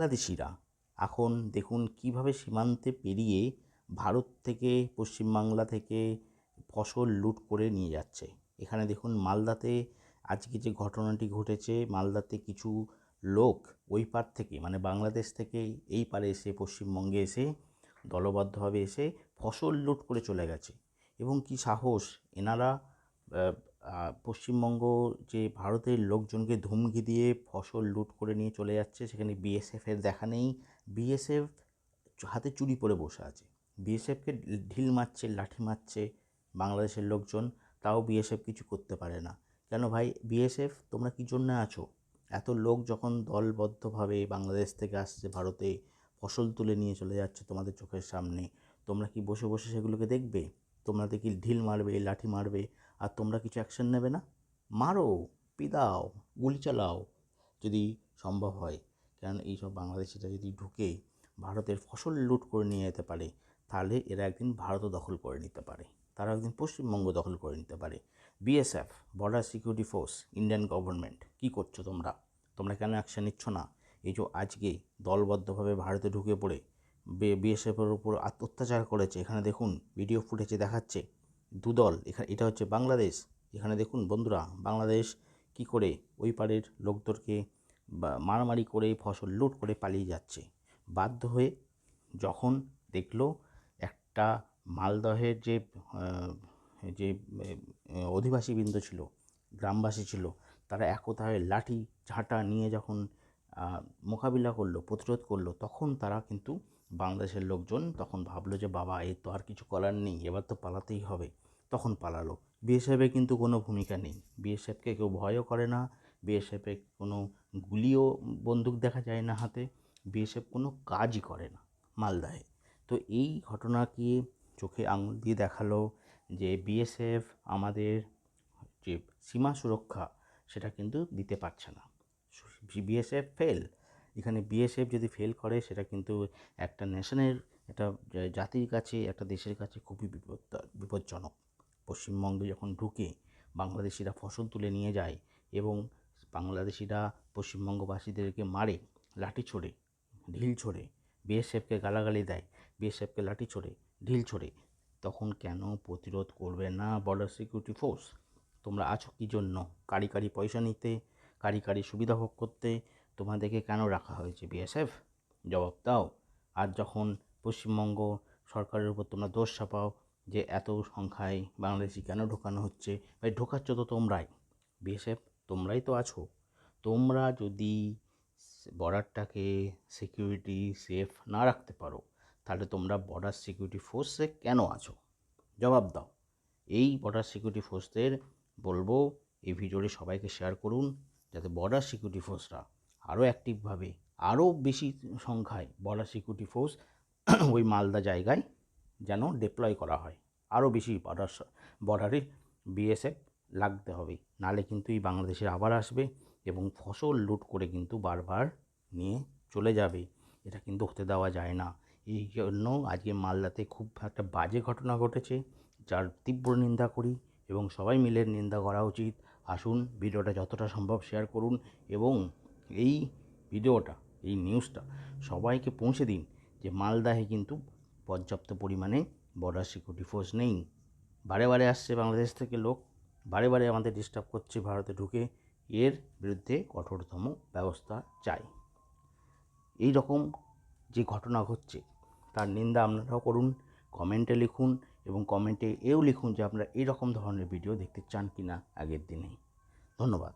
বাংলাদেশিরা এখন দেখুন কীভাবে সীমান্তে পেরিয়ে ভারত থেকে পশ্চিমবাংলা থেকে ফসল লুট করে নিয়ে যাচ্ছে। এখানে দেখুন মালদাতে আজকে যে ঘটনাটি ঘটেছে, মালদাতে কিছু লোক ওই পার থেকে মানে বাংলাদেশ থেকে এই পারে এসে, পশ্চিমবঙ্গে এসে, দলবদ্ধভাবে এসে ফসল লুট করে চলে গেছে। এবং কি সাহস? এনারা পশ্চিমবঙ্গ যে ভারতের লোকজনকে ধমকি দিয়ে ফসল লুট করে নিয়ে চলে যাচ্ছে, সেখানে বিএসএফের দেখা নেই। বিএসএফ হাতে চুরি পরে বসে আছে। বিএসএফকে ঢিল মারছে, লাঠি মারছে বাংলাদেশের লোকজন, তাও বিএসএফ কিছু করতে পারে না। কেন ভাই? বিএসএফ তোমরা কী জন্য আছো? এত লোক যখন দলবদ্ধভাবে বাংলাদেশ থেকে আসছে, ভারতে ফসল তুলে নিয়ে চলে যাচ্ছে তোমাদের চোখের সামনে, তোমরা কি বসে বসে সেগুলোকে দেখবে? তোমরা দেখি ঢিল মারবে, লাঠি মারবে আর তোমরা কিছু অ্যাকশন নেবে না? মারো পিদাও গুলি চালাও যদি সম্ভব হয়। কারণ এইসব বাংলাদেশিরা যদি ঢুকে ভারতের ফসল লুট করে নিয়ে যেতে পারে, তাহলে এরা একদিন ভারতও দখল করে নিতে পারে। তারা একদিন পশ্চিমবঙ্গ দখল করে নিতে পারে। BSF border security force Indian government কী করছ তোমরা? তোমরা কেন অ্যাকশন নিচ্ছ না? এই যে আজকে দলবদ্ধভাবে ভারতে ঢুকে পড়ে বিএসএফের উপর অত্যাচার করেছে। এখানে দেখুন ভিডিও ফুটেজে দেখাচ্ছে। দুদল এখানে এটা হচ্ছে বাংলাদেশ। এখানে দেখুন বন্ধুরা, বাংলাদেশ কি করে ওই পারের লোকদেরকে মারামারি করে, ফসল লুট করে পালিয়ে যাচ্ছে। বাধ্য হয়ে যখন দেখল একটা মালদহের যে যে অধিবাসীবৃন্দ ছিল, গ্রামবাসী ছিল, তারা একতা হয়ে লাঠি ঝাঁটা নিয়ে যখন মোকাবিলা করল, প্রতিরোধ করল, তখন তারা কিন্তু বাংলাদেশের লোকজন তখন ভাবলো যে, বাবা, এ তো আর কিছু করার নেই, এবার তো পালাতেই হবে। তখন পালালো। বিএসএফের কিন্তু কোনো ভূমিকা নেই। বিএসএফকে কেউ ভয়ও করে না। বিএসএফে কোনো গুলিও বন্দুক দেখা যায় না হাতে। বিএসএফ কোনো কাজই করে না মালদায়। তো এই ঘটনাকে চোখে আঙুল দিয়ে দেখাল যে বিএসএফ আমাদের যে সীমা সুরক্ষা, সেটা কিন্তু দিতে পারছে না। বিএসএফ ফেল এখানে বিএসএফ যদি ফেল করে, সেটা কিন্তু একটা নেশনের একটা জাতির কাছে, একটা দেশের কাছে খুবই বিপদ, বিপজ্জনক। পশ্চিমবঙ্গে যখন ঢুকে বাংলাদেশিরা ফসল তুলে নিয়ে যায় এবং বাংলাদেশিরা পশ্চিমবঙ্গবাসীদেরকে মারে, লাঠি ছোড়ে, ঢিল ছোড়ে বিএসএফকে গালাগালি দেয় বিএসএফকে লাঠি ছোড়ে, ঢিল ছোড়ে, তখন কেন প্রতিরোধ করবে না বর্ডার সিকিউরিটি ফোর্স তোমরা আছো কী জন্য? কারি কারি পয়সা নিতে, কারি কারি সুবিধা ভোগ করতে তোমাদেরকে কেন রাখা হয়েছে বিএসএফ জবাব দাও। আর যখন পশ্চিমবঙ্গ সরকারের উপর তোমরা দোষ চাপাও যে এত সংখ্যায় বাংলাদেশি কেন ঢোকানো হচ্ছে ভাই ঢোকাচ্ছ তো তোমরাই বিএসএফ তোমরাই তো আছো। তোমরা যদি বর্ডারটাকে সিকিউরিটি সেফ না রাখতে পারো, তাহলে তোমরা বর্ডার সিকিউরিটি ফোর্সে কেন আছো? জবাব দাও। এই বর্ডার সিকিউরিটি ফোর্সদের বলব, এই ভিডিওটি সবাইকে শেয়ার করুন, যাতে বর্ডার সিকিউরিটি ফোর্সরা আরও অ্যাক্টিভভাবে আরও বেশি সংখ্যায় বর্ডার সিকিউরিটি ফোর্স ওই মালদা জায়গায় যেন ডিপ্লয় করা হয়। আরও বেশি বর্ডার বর্ডারে বিএসএফ লাগতে হবে। নালে কিন্তু এই বাংলাদেশের আবার আসবে এবং ফসল লুট করে কিন্তু বারবার নিয়ে চলে যাবে। এটা কিন্তু হতে দেওয়া যায় না। এই জন্য আজকে মালদাতে খুব একটা বাজে ঘটনা ঘটেছে, যার তীব্র নিন্দা করি এবং সবাই মিলে নিন্দা করা উচিত। আসুন, ভিডিওটা যতটা সম্ভব শেয়ার করুন এবং এই ভিডিওটা, এই নিউজটা সবাইকে পৌঁছে দিন যে মালদাহে কিন্তু পর্যাপ্ত পরিমাণে বর্ডার সিকিউরিটি ফোর্স নেই। বারে বারে আসছে বাংলাদেশ থেকে লোক, বারে বারে আমাদের ডিস্টার্ব করছে, ভারতে ঢুকে এর বিরুদ্ধে কঠোরতম ব্যবস্থা চাই। এই রকম যে ঘটনা ঘটছে, তার নিন্দা আপনারাও করুন, কমেন্টে লিখুন এবং কমেন্টে এও লিখুন যে আপনারা এই রকম ধরনের ভিডিও দেখতে চান কি না আগের দিনে ধন্যবাদ।